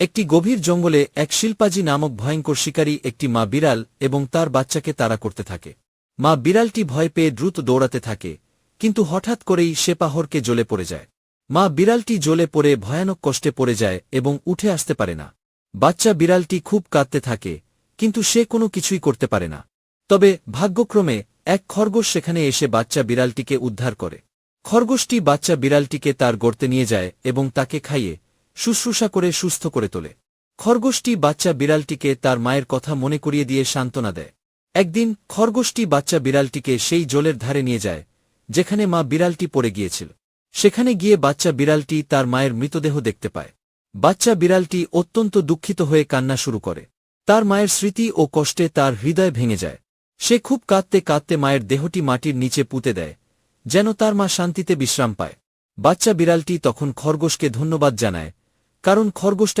একটি গভীর জঙ্গলে এক শিল্পাজি নামক ভয়ঙ্কর শিকারী একটি মা বিড়াল এবং তার বাচ্চাকে তাড়া করতে থাকে। মা বিড়ালটি ভয় পেয়ে দ্রুত দৌড়াতে থাকে, কিন্তু হঠাৎ করেই সে পাহরকে জ্বলে পড়ে যায়। মা বিড়ালটি জ্বলে পড়ে ভয়ানক কষ্টে পড়ে যায় এবং উঠে আসতে পারে না। বাচ্চা বিড়ালটি খুব কাঁদতে থাকে, কিন্তু সে কোনো কিছুই করতে পারে না। তবে ভাগ্যক্রমে এক খরগোশ সেখানে এসে বাচ্চা বিড়ালটিকে উদ্ধার করে। খরগোশটি বাচ্চা বিড়ালটিকে তার গড়তে নিয়ে যায় এবং তাকে খাইয়ে শুশ্রূষা করে সুস্থ করে তোলে। খরগোশটি বাচ্চা বিড়ালটিকে তার মায়ের কথা মনে করিয়ে দিয়ে সান্ত্বনা দেয়। একদিন খরগোশটি বাচ্চা বিড়ালটিকে সেই জলের ধারে নিয়ে যায়, যেখানে মা বিড়ালটি পড়ে গিয়েছিল। সেখানে গিয়ে বাচ্চা বিড়ালটি তার মায়ের মৃতদেহ দেখতে পায়। বাচ্চা বিড়ালটি অত্যন্ত দুঃখিত হয়ে কান্না শুরু করে। তার মায়ের স্মৃতি ও কষ্টে তার হৃদয় ভেঙে যায়। সে খুব কাঁদতে কাঁদতে মায়ের দেহটি মাটির নিচে পুঁতে দেয়, যেন তার মা শান্তিতে বিশ্রাম পায়। বাচ্চা বিড়ালটি তখন খরগোশকে ধন্যবাদ জানায় কারণ খরগোশটাই